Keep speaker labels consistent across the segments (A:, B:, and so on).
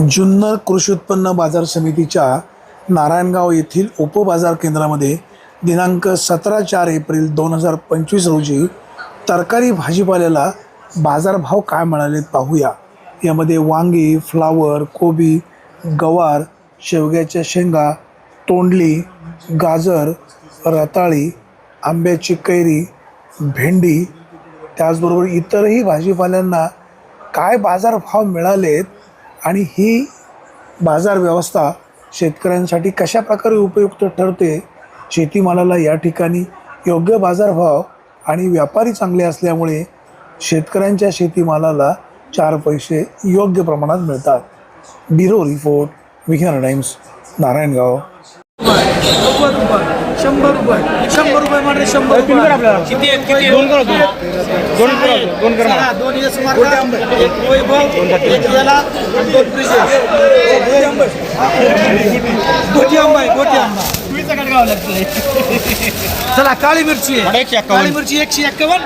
A: जुन्नर कृषी उत्पन्न बाजार समितीच्या नारायणगाव येथील उपबाजार केंद्रामध्ये दिनांक सतरा चार एप्रिल दोन हजार पंचवीस रोजी तरकारी भाजीपाल्याला बाजारभाव काय मिळालेत पाहूया. यामध्ये वांगी फ्लावर कोबी गवार शेवग्याच्या शेंगा तोंडली गाजर रताळी आंब्याची कैरी भेंडी त्याचबरोबर इतरही भाजीपाल्यांना काय बाजारभाव मिळालेत आणि ही बाजार व्यवस्था शेतकऱ्यांसाठी कशा प्रकारे उपयुक्त ठरते शेतीमालाला या ठिकाणी योग्य बाजारभाव आणि व्यापारी चांगले असल्यामुळे शेतकऱ्यांच्या शेतीमालाला चार पैसे योग्य प्रमाणात मिळतात. Bureau report Vighna times Narayangaon.
B: शंभर रुपये. शंभर रुपये म्हणजे शंभर रुपये. किती आहेत किती दोन करा दोन. करा दोन करा. दोन एक वैभव एक याला आणि दोन प्रिसेस गोटी आंबा आहे गोटी आंबा चला काळी मिरची आहे. काळी मिरची एकशे एक्कावन्न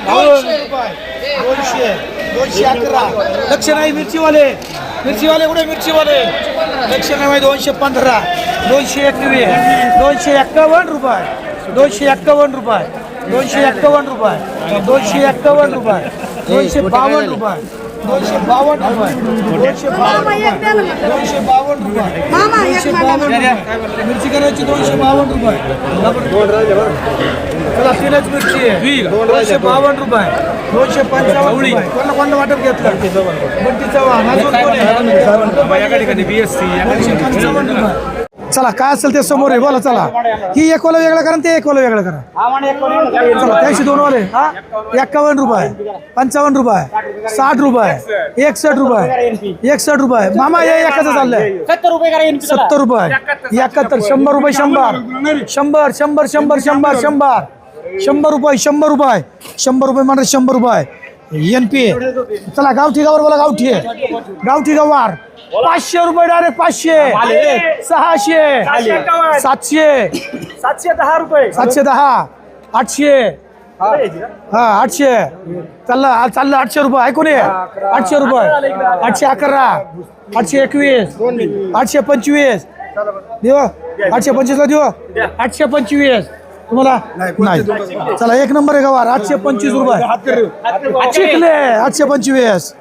B: दोनशे. दोनशे अकरा. लक्ष नाही मिरचीवाले. मिरचीवाले कुठे मिरचीवाले? एकशे नाही दोनशे पंधरा दोनशे एकवीस दोनशे एक्कावन्न रुपये दोनशे एक्कावन्न रुपये दोनशे एक्कावन्न रुपये दोनशे एक्कावन्न रुपये दोनशे बावन्न रुपये. दोनशे बावन्न रुपये. दोनशे बावन्न रुपये दोनशे बावन्न रुपये.
C: मामा, एक
B: दोनशे
C: मामा.
B: बावन्न रुपये. मिरची करायची दोनशे बावन्न रुपये. चला तीनच मिरची आहे. दोनशे बावन्न रुपये. दोनशे पंचावन्न रुपये. कोणाला कोणाला वाटप घेतलं? बंटी चव्हाण अजून कोण आहे? दोनशे पंचावन्न रुपये. चला काय असेल ते समोर आहे बोला चला. ही एक वाला वेगळं करा ते एक वाला वेगळं करा. चला त्याशी दोन वाले. हा एक्कावन्न रुपये. पंचावन्न रुपये. साठ रुपये. एकसष्ट रुपये. एकसष्ट रुपये. मामा हे एकाचं चाललंय.
D: सत्तर रुपये.
B: एकाहत्तर. शंभर रुपये शंभर. शंभर शंभर शंभर शंभर शंभर. शंभर रुपये शंभर रुपये. शंभर रुपये म्हणजे शंभर रुपये. एन पी चला गावठी गावर बोला गावठी आहे. गावठी गवार. पाचशे रुपये डायरेक्ट पाचशे. सहाशे. सातशे.
D: सातशे दहा रुपये.
B: सातशे दहा. आठशे. हा. आठशे. चाललं चाललं आठशे रुपये. ऐकून ये. आठशे रुपये. आठशे अकरा. आठशे एकवीस. आठशे पंचवीस. देव. आठशे पंचवीसला देऊ आठशे पंचवीस. तुम्हाला नाही चला एक नंबर आहे गवार. आठशे पंचवीस रुपये. चिकले आठशे पंचवीस.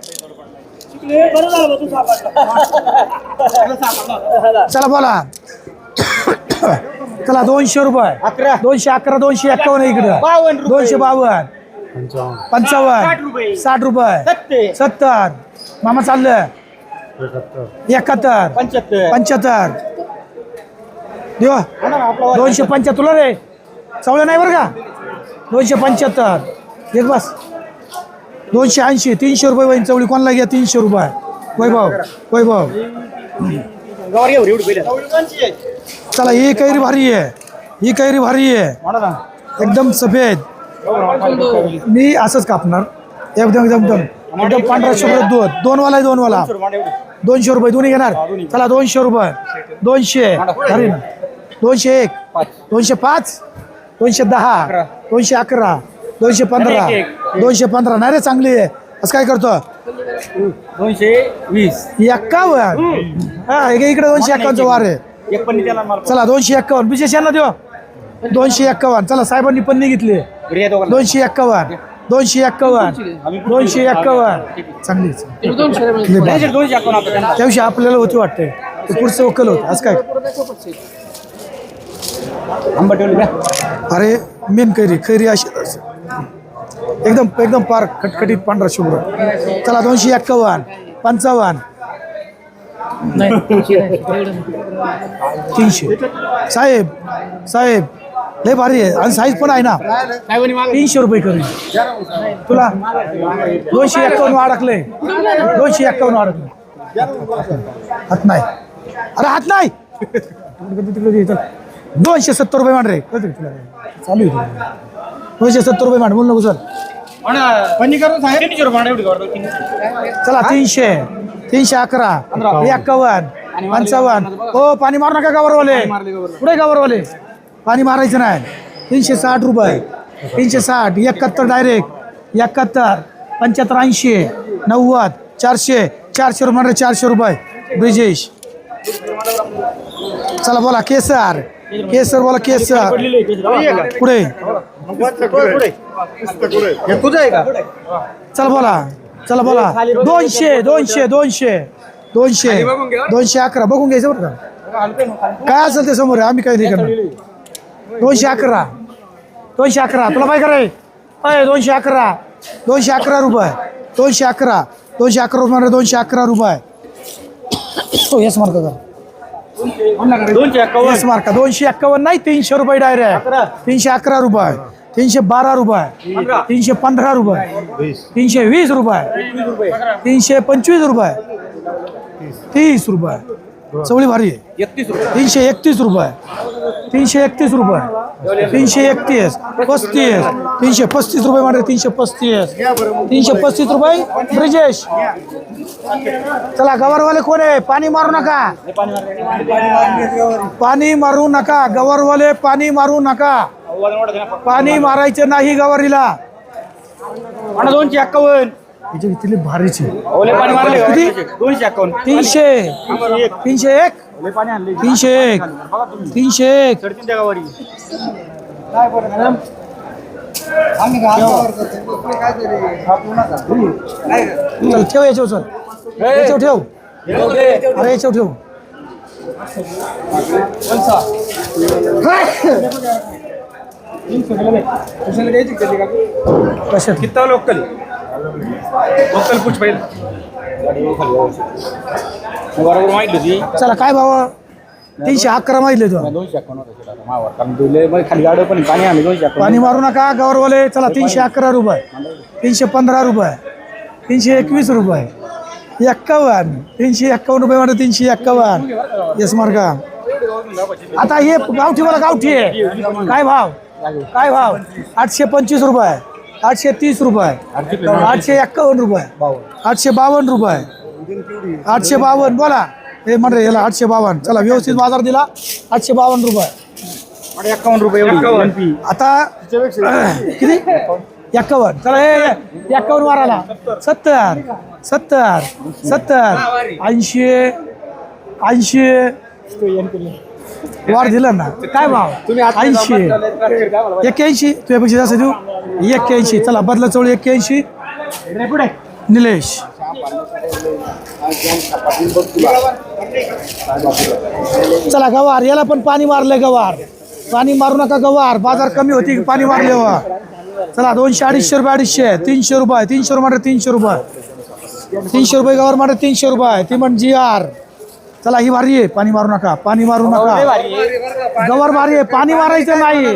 B: चला बोला. चला दोनशे रुपये. दोनशे अकरा दोनशे एक्कावन्न इकडं. दोनशे बावन्न. पंचावन्न. साठ रुपये. सत्तर. मामा चाललं. एकाहत्तर. पंच्याहत्तर. देवा. दोनशे पंच्याहत्तर. रे. चवळं नाही बरं का? दोनशे पंच्याहत्तर. एक बस. दोनशे ऐंशी तीनशे रुपये वहीन चवळी. कोणाला घ्या तीनशे रुपये? वैभव वैभव. चला ही कैरी भारी आहे. ही कैरी भारी आहे. एकदम सफेद. मी असंच कापणार. एकदम एकदम एकदम. एकदम पांढरा शुभ्र दूध. दोन वाला आहे दोन वाला दोनशे रुपये दोन्ही घेणार. चला दोनशे रुपये. दोनशे. ना दोनशे एक. दोनशे पाच. दोनशे दहा. दोनशे अकरा. दोनशे पंधरा. दोनशे पंधरा. नाही रे चांगली आहे. असं काय करतो?
D: दोनशे वीस.
B: एक्कावन्न हा हे घे इकडे दोनशे एक्कावन्नचा वार आहे.
D: एक पण त्याला माल
B: चला दोनशे एक्कावन्न विशेष यांना देऊ. दोनशे एक्कावन्न चला साहेबांनी पन्नी घेतली दोनशे एक्कावन्न दोनशे एक्कावन्न दोनशे एक्कावन्न चांगली.
D: दोनशे अकाउंट
B: त्याविषयी आपल्याला होती वाटते ते पुढचं वकल होतं. आज काय?
D: आंबा ठेवले
B: अरे मेन कैरी. कैरी अशी एकदम एकदम पार खटखटीत पांढरा शुभ्र. चला दोनशे एक्कावन्न पंचावन्न. तीनशे. साहेब साहेब लय भारी आहे. आणि साईज पण आहे ना. तीनशे रुपये कमी तुला? दोनशे एक्कावन्न अडकले. दोनशे एक्कावन्न अडकले. हात नाही. अरे हात नाही. दोनशे सत्तर रुपये मान रे कळतं का तुला? चालू आहे. दोनशे सत्तर रुपये बोल नको सर. चला तीनशे. तीनशे अकरा. एक्कावन्न. पंचावन्न. हो पाणी मारू नका गावरवाले कुठे गावरवाले पाणी मारायचं नाही. तीनशे साठ रुपये. तीनशे साठ. एकाहत्तर डायरेक्ट एकाहत्तर. पंच्याहत्तर ऐंशी. नव्वद. चारशे. चारशे रुपये चारशे रुपये. ब्रिजेश. चला बोला केसर. केसर बोला केसर. पुढे
D: तुझं आहे का?
B: चला बोला. चला बोला. दोनशे दोनशे. दोनशे दोनशे. दोनशे. अकरा. बघून घ्यायचं बरं का? काय असेल ते समोर आम्ही काही नाही करणार? दोनशे अकरा. दोनशे अकरा. तुला काय कराय अय दोनशे अकरा. दोनशे अकरा रुपये. दोनशे अकरा. दोनशे अकरा रुपये दोनशे अकरा रुपये. हो येस मार्क कर
D: दोनशे एक्कावन्न.
B: मार्का. दोनशे एक्कावन्न नाही तीनशे रुपये डायरेक्ट तीनशे अकरा रुपये. तीनशे बारा रुपये. तीनशे पंधरा रुपये. तीनशे वीस रुपये. तीनशे पंचवीस रुपये. तीस रुपये. चवळी भारी आहे. तीनशे एकतीस रुपये. तीनशे एकतीस रुपये. तीनशे एकतीस पस्तीस तीनशे पस्तीस रुपये म्हणजे तीनशे पस्तीस. तीनशे पस्तीस रुपये. ब्रिजेश. चला गवारवाले कोण आहे? पाणी मारू नका. पाणी मारू नका. गवारवाले पाणी मारू नका. पाणी मारायचं नाही गवारीला.
D: दोनशे एक्कावन्न.
B: हिचे किती भारीचे
D: ओले पाणी मारले
B: किती?
D: दोनशे एक्कावन्न
B: तीनशे तीनशे एक
D: ओले पाणी आणले
B: तीनशे एक तीनशे एक
D: साडेतीन त्या गावारी
B: चल ठेव याच्यावर याच्यावर ठेव अरे याच्यावर ठेव कशात
D: किती लोकल बरोबर माहिती होती.
B: चला काय भाव? तीनशे अकरा माहितले तू
D: दोनशे खाली दोनशे
B: पाणी मारू नका गौरवाले चला तीनशे अकरा रुपये. तीनशे पंधरा रुपये. तीनशे एकवीस रुपये. एक्कावन्न. तीनशे एक्कावन्न रुपये म्हणजे तीनशे एक्कावन्न. येस मार्का आता हे गावठी मला गावठी आहे. काय भाव? काय भाव? आठशे पंचवीस रुपये. आठशे तीस रुपये. आठशे एक्कावन्न रुपये. आठशे बावन्न रुपये. आठशे बावन्न बोला. हे म्हणजे याला आठशे बावन्न. चला व्यवस्थित बाजार दिला. आठशे बावन्न रुपये.
D: एक्कावन्न रुपये.
B: आता किती? एक्कावन्न. चला हे एक्कावन्न मारायला सत्तर सत्तर सत्तर ऐंशी ऐंशी. वार दिला ना. काय भाव? ऐंशी. एक्क्याऐंशी. तुझ्यापेक्षा जास्त देऊ. एक्क्याऐंशी. चला बदला चवळी एक्क्याऐंशी. निलेश. चला गवार. याला पण पाणी मारलंय गवार. पाणी मारू नका गवार. बाजार कमी होती पाणी मारल्यावर. चला दोनशे अडीचशे रुपये अडीचशे. तीनशे रुपये. तीनशे रुपये तीनशे रुपये. तीनशे रुपये गवार म्हणजे तीनशे रुपये. ती म्हणजे जी आर चला ही भारी आहे. पाणी मारू नका पाणी मारू नका. गवार भारी आहे. पाणी मारायचं नाही.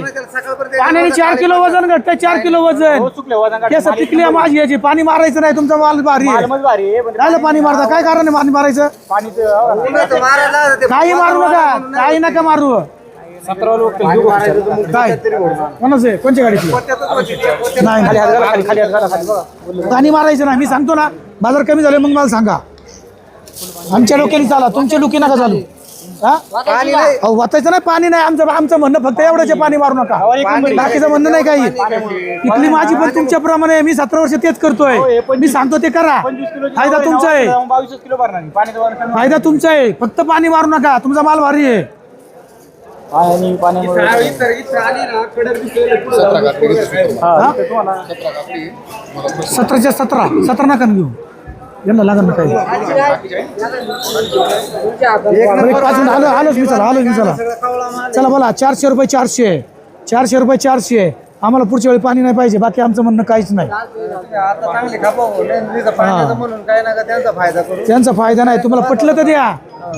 B: पाण्याने चार किलो वजन घटतं चार किलो वजन.
D: हो.
B: केस टिकली माझी याची. पाणी मारायचं नाही तुमचा माल भारी आहे.
D: पण
B: काय पाणी मारता. काय कारण आहे पाणी मारायचं?
D: पाणीचं
B: काही मारू नका. काही नका मारू. काय? कोणाचं आहे कोणत्या गाडीतली? नाही. पाणी मारायचं नाही. मी सांगतो ना बाजार कमी झाले मग मला सांगा. आमच्या डोक्याने चाला तुमच्या डोकी नका चालू. हा? अहो वाचायचं नाही पाणी नाही. आमचं आमचं म्हणणं फक्त एवढंच आहे, पाणी मारू नका. बाकीचं म्हणणं नाही काही. इथली माझी पण तुमच्याप्रमाणे आहे. मी सतरा वर्ष तेच करतोय. मी सांगतो ते करा. फायदा तुमचा आहे.
D: जाऊन बावीसच किलो भरणार नाही. पाण्याचं वजन कमी
B: फायदा तुमचा आहे. फक्त पाणी मारू नका. तुमचा माल भारी आहे.
D: पाण्यामुळे
B: हा? सतराच्या सतरा. सतरा नका घेऊ. यांना लागन ना काही. आलो आलोच मी चला आलोच मी चला. चला बोला चारशे रुपये चारशे. चारशे रुपये चारशे. आम्हाला पुढच्या वेळी पाणी नाही पाहिजे बाकी आमचं म्हणणं काहीच नाही. त्यांचा फायदा नाही तुम्हाला पटलं तर द्या.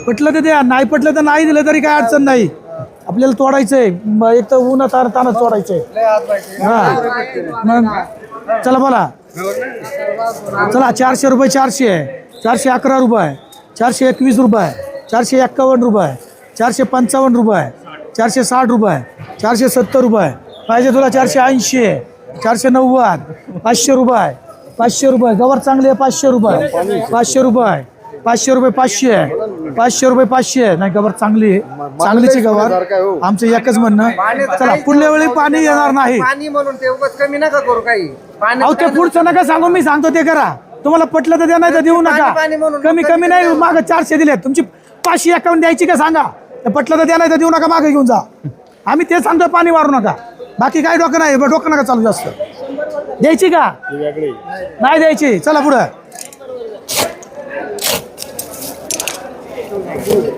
B: पटलं तर द्या नाही पटलं तर नाही दिलं तरी काय अडचण नाही. आपल्याला तोडायचंय. एक तर ऊन तार तानच तोडायचंय. हा. मग? चला बोला. चला चारशे रुपये चारशे आहे. चारशे अकरा रुपये चारशे एकवीस रुपये चारशे एक्कावन्न रुपये चारशे पंचावन्न रुपये चारशे साठ रुपये चारशे सत्तर रुपये पाहिजे तुला चारशे ऐंशी चारशे नव्वद. पाचशे रुपये पाचशे रुपये. गवर चांगले आहे पाचशे रुपये. पाचशे रुपये पाचशे रुपये पाचशे पाचशे रुपये पाचशे नाही गवर चांगली आहे. चांगलीची गवर आमचं एकच म्हणणं चला पुढल्या वेळी पाणी येणार नाही.
C: पाणी म्हणून ते उगाच कमी नका करू काही. पाणी
B: अहो ते पुढचं नका सांगू मी सांगतो ते करा. तुम्हाला पटलं तर द्या नाही तर देऊ नका. कमी कमी नाही मागं चारशे दिले तुमची पाचशे अकाउंट द्यायची का सांगा? तर पटलं तर द्या नाही तर देऊ नका मागे घेऊन जा. आम्ही ते सांगतो पाणी मारू नका. बाकी काय डोकं नाही डोकं नका चालू जास्त. द्यायची का? नाही द्यायची. चला पुढं.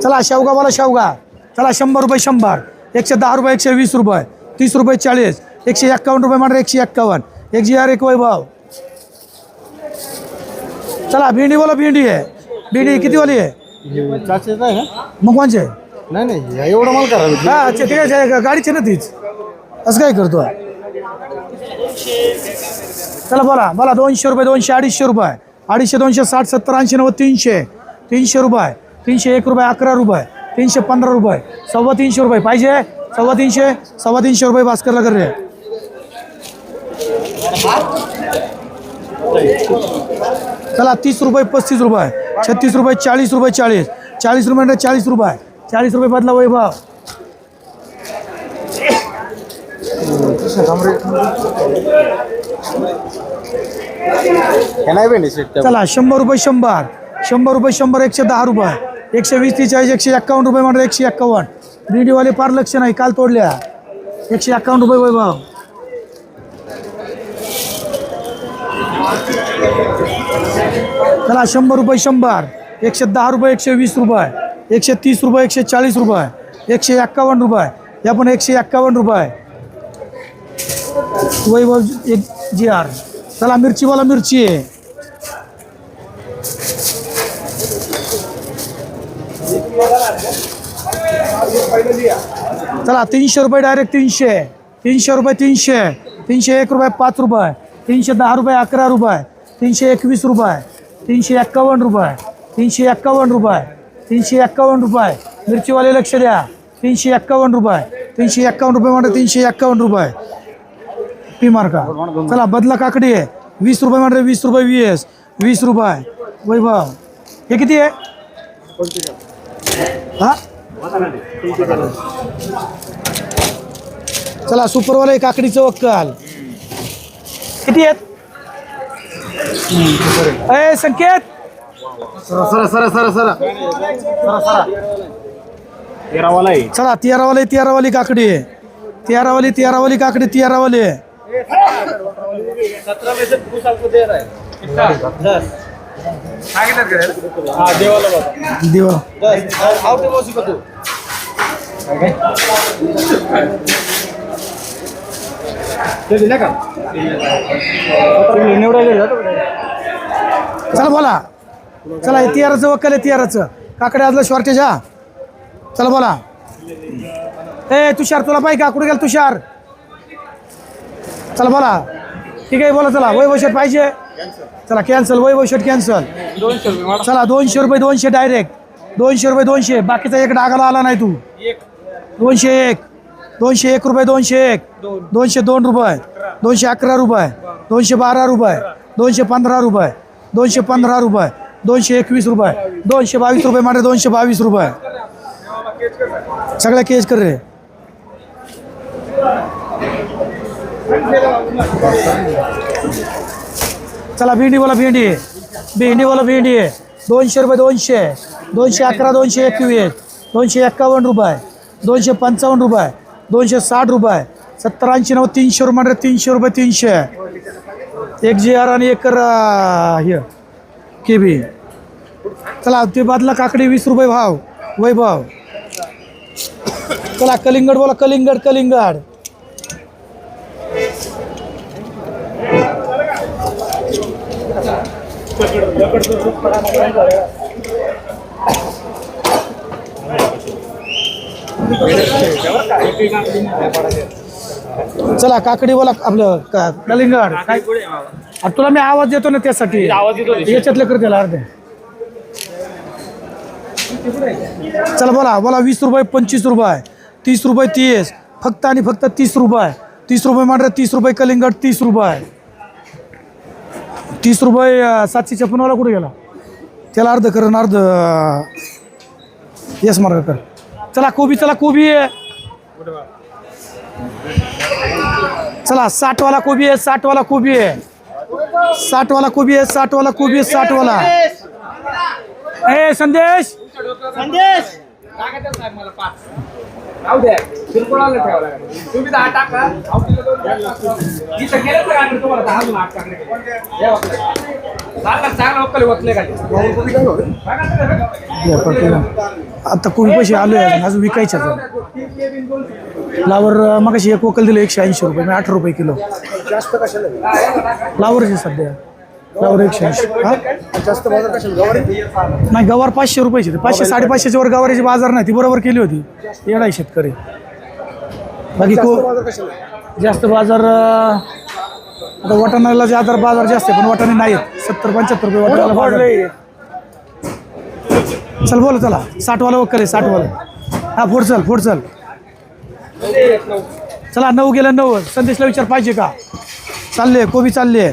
B: चला शेवगा बोला शेवगा. चला शंभर रुपये शंभर. एकशे दहा रुपये एकशे वीस रुपये. तीस रुपये चाळीस. एकशे एक्कावन्न रुपये म्हणा एकशे एक्कावन्न. एक जी आर एक वैभव. चला भेंडी बोला भेंडी आहे. भेंडी किती वाली आहे? मग कोणचे?
D: नाही नाही एवढं मला करा.
B: हा अच्छा ठीक आहे गाडीची ना तीच. असं काय करतो चला बोला बोला दोनशे रुपये दोनशे अडीचशे रुपये. अडीचशे दोनशे साठ सत्तर ऐंशी नव्वद तीनशे. तीनशे रुपये. तीनशे एक रुपये अकरा रुपये तीनशे पंधरा रुपये सव्वा तीनशे रुपये. पाहिजे? सव्वा तीनशे सव्वा तीनशे रुपये भास्करला कर रे. चला तीस रुपये पस्तीस रुपये छत्तीस रुपये चाळीस रुपये चाळीस. चाळीस रुपये म्हणजे चाळीस रुपये. चाळीस रुपये बदला वैभव. चला शंभर रुपये शंभर. शंभर रुपये शंभर एकशे दहा रुपये. एकशे वीस तेचाळीस एकशे एक्कावन्न रुपये म्हणतात एकशे एक्कावन्न. रेडिओवाले फार लक्ष नाही काल तोडल्या. एकशे एक्कावन्न रुपये वैभव. चला शंभर रुपये शंभर. एकशे दहा रुपये एकशे वीस रुपये. एकशे तीस रुपये एकशे चाळीस रुपये. एकशे एक्कावन्न रुपये. या पण एकशे एक्कावन्न रुपये. वैभव एक जी आर. चला मिरचीवाला मिरची आहे. चला तीनशे रुपये डायरेक्ट तीनशे. तीनशे रुपये तीनशे. तीनशे एक रुपये पाच रुपये. तीनशे दहा रुपये अकरा रुपये. तीनशे एकवीस रुपये. तीनशे एक्कावन्न रुपये. तीनशे एक्कावन्न रुपये. तीनशे एक्कावन्न रुपये. मिरचीवाले लक्ष द्या. तीनशे एक्कावन्न रुपये. तीनशे एक्कावन्न रुपये म्हणजे तीनशे एक्कावन्न रुपये. पी मार्का. चला बदला काकडी आहे. वीस रुपये म्हणजे वीस रुपये वीस. वीस रुपये. वैभव हे किती आहे? हा? चला सुपरवाला काकडीचं वक्कल. किती आहेत? अय संकेत!
D: सरा सरा सरा सरा तेरावाला आहे.
B: चला तेरावाली तेरावाली काकडी. आहे तेरावाली तेरावाली काकडी तेरावाली. आहे?
D: हा देवाला बघा.
B: दिवा.
D: ते का
B: चला बोला. चला तेराचं वक्कल आहे तेराचं काकडे आजलं शॉर्टेज हा. चला बोला. ए तुषार तुला पाहिजे का? कुठे गेला तुषार? चला बोला. ठीक आहे बोला चला. वैभव शेट पाहिजे. चला कॅन्सल वैभव शेट कॅन्सल
D: दोनशे रुपये
B: चला दोनशे रुपये दोनशे डायरेक्ट दोनशे रुपये दोनशे. बाकीचा एक डागाला आला नाही तू. दोनशे एक. दोनशे एक रुपये दोनशे एक. दोनशे दोन रुपये. दोनशे अकरा रुपये. दोनशे बारा रुपये. दोनशे पंधरा रुपये. दोनशे पंधरा रुपये. दोनशे एकवीस रुपये. दोनशे बावीस रुपये म्हणजे दोनशे बावीस रुपये. सगळ्या केस कर रे. चला भेंडी बोला भेंडी. भेंडी बोला भेंडी. दोनशे रुपये दोनशे. दोनशे अकरा दोनशे एकवीस. दोनशे एक्कावन्न रुपये. दोनशे पंचावन्न रुपये. दोनशे साठ रुपये. सत्तर ऐंशी नव्वद तीनशे रुपये म्हणजे तीनशे रुपये तीनशे. एक जी आर आणि एक हे के बी चला ते बादला काकडी वीस रुपये भाव. वैभव. चला कलिंगड बोला कलिंगड कलिंगड. चला काकडी बोला आपलं का- कलिंगड काय? अरे तुला मी आवाज देतो ना त्यासाठी.
D: आवाज येतो
B: याच्यातलं कर त्याला अर्धे. चला बोला बोला वीस रुपये पंचवीस रुपये तीस रुपये तीस फक्त आणि फक्त तीस रुपये. तीस रुपये म्हणजे तीस रुपये कलिंगड तीस रुपये. तीस रुपये सातशे छप्पनवाला कुठे गेला? त्याला अर्ध कर अर्ध येस मार्ग कर. चला कोबी चला कोबी. आहे चला साठवाला कोबी आहे साठवाला कोबी आहे. साठ वाला कोबी आहे साठ वाला कोबी आहे साठ वाला ए संदेश!
D: संदेश!
C: राहू द्या किरकोळाला ठेवा लागेल तुम्ही दहा टाका दोन. इथं गेलं तर आम्ही तुम्हाला दहा अजून आठ टाकले. चांगला चांगला.
B: आता पैसे आलोय अजून? अजून विकायचे फ्लावर मग एक वकल दिलं एकशे ऐंशी रुपये मी अठरा रुपये किलो. फ्लावरचे सध्या. फ्लावर एकशे ऐंशी. हा? नाही गवार पाचशे रुपयाची पाचशे साडेपाचशेच्या वर गवारीची बाजार नाही ती बरोबर केली होती. आहे शेतकरी. बाकी को जास्त बाजार अं, आता वाटाण्याला जादा बाजार जास्त आहे पण वाटाणे नाहीत सत्तर पंच्याहत्तर रुपये वाटाण्याला बाजार. आहे. चल बोल चला. साठवाला वक्कल आहे साठवाला. हा फोड चल फोड चल. चला नऊ गेलं नऊ संदेशला विचार पाहिजे का? चालले कोबी चालले.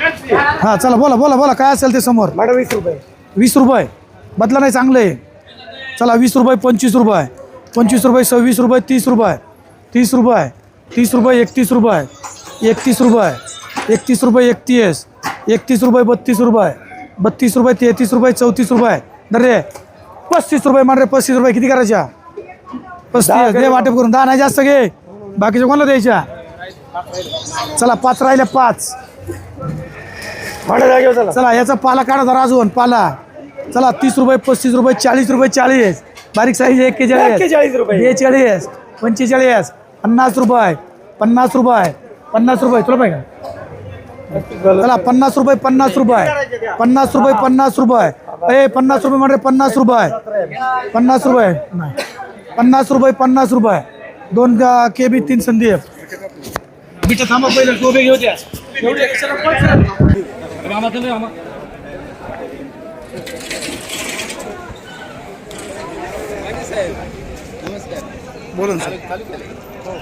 B: हा चला बोला बोला बोला काय असेल ते समोर? वीस रुपये. वीस रुपये? बदला नाही चांगलं. आहे चला वीस रुपये पंचवीस रुपये. पंचवीस रुपये सव्वीस रुपये तीस रुपये. तीस रुपये तीस रुपये एकतीस रुपये. एकतीस रुपये एकतीस रुपये एकतीस. एकतीस रुपये बत्तीस रुपये. बत्तीस रुपये तेहतीस रुपये चौतीस रुपये. दर रे पस्तीस रुपये मान रे पस्तीस रुपये किती करायच्या? पस्तीस दे वाटप करून दहा नाही जास्त घे. बाकीच्या कोणाला द्यायच्या? चला पाच राहिल्या पाच. चला. याचा पाला काढा जरा अजून पाला. चला तीस रुपये पस्तीस रुपये चाळीस रुपये चाळीस. बारीक साईज एक्केचाळीस बेचाळीस पंचेचाळीस पन्नास रुपये पन्नास रुपये पन्नास रुपये. तुला पाहिजे? चला पन्नास रुपये पन्नास रुपये पन्नास रुपये पन्नास रुपये. ए पन्नास रुपये म्हणजे पन्नास रुपये. पन्नास रुपये पन्नास रुपये पन्नास रुपये. दोन के बी तीन संधी बिटा थांबा पहिलं टोबे घेऊ द्या
C: रामा चल रे, रामा.
A: बोला ना सर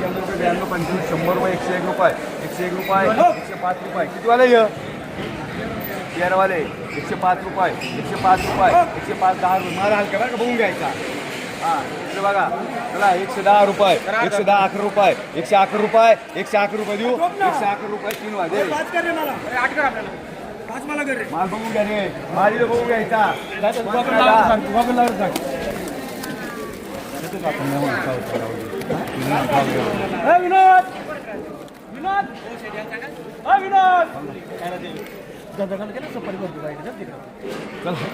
E: शंभर रुपये एकशे एक रुपये एकशे एक रुपये एकशे पाच रुपये किती वाले ये तेरावाले एकशे पाच रुपये. एकशे पाच रुपये. एकशे पाच दहा रुपये. मला हलका बरं का? बघून घ्यायचा. हा इकडे बघा. चला एकशे दहा रुपये. एकशे दहा अकरा रुपये. एकशे अकरा रुपये. एकशे अकरा रुपये देऊ. एकशे अकरा रुपये तीन वाजे. माल. बघून घ्या रे. माल इथं बघून घ्यायचा.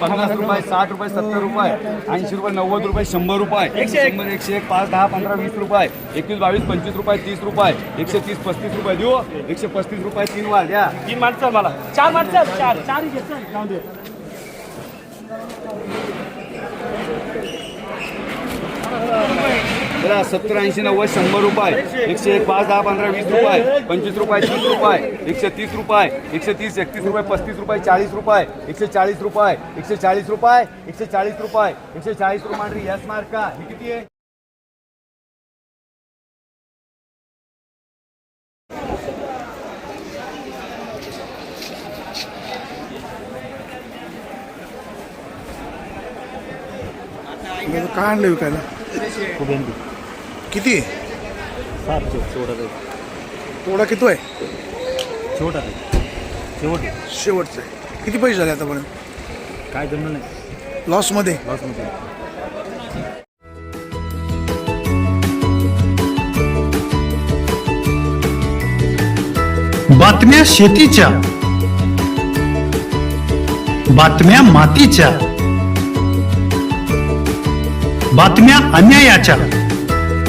E: पन्नास रुपये साठ रुपये सत्तर रुपये ऐंशी रुपये नव्वद रुपये शंभर रुपये शंभर एकशे एक पाच दहा पंधरा वीस रुपये एकवीस बावीस पंचवीस रुपये तीस रुपये एकशे तीस पस्तीस रुपये देऊ एकशे पस्तीस रुपये तीन वाल द्या
D: तीन माणसं मला. चार माणसं चार चार
E: चला सत्तर ऐंशी नव्वद शंभर रुपये एकशे एक पाच दहा पंधरा वीस रुपये पंचवीस रुपये तीस रुपये एकशे तीस रुपये एकशे तीस एकतीस रुपये पस्तीस रुपये चाळीस रुपये एकशे चाळीस रुपये एकशे चाळीस रुपये एकशे चाळीस रुपये एकशे चाळीस रुपये यस मार्क का ही किती आहे?
A: काय आणलं विकायला? किती? तोडा किती आहे शेवटचं. आहे किती पैसे झाले आतापर्यंत?
D: काय जमलं नाही.
A: लॉसमध्ये
F: बातम्या शेतीच्या. बातम्या मातीच्या. बातम्या अन्यायाच्या.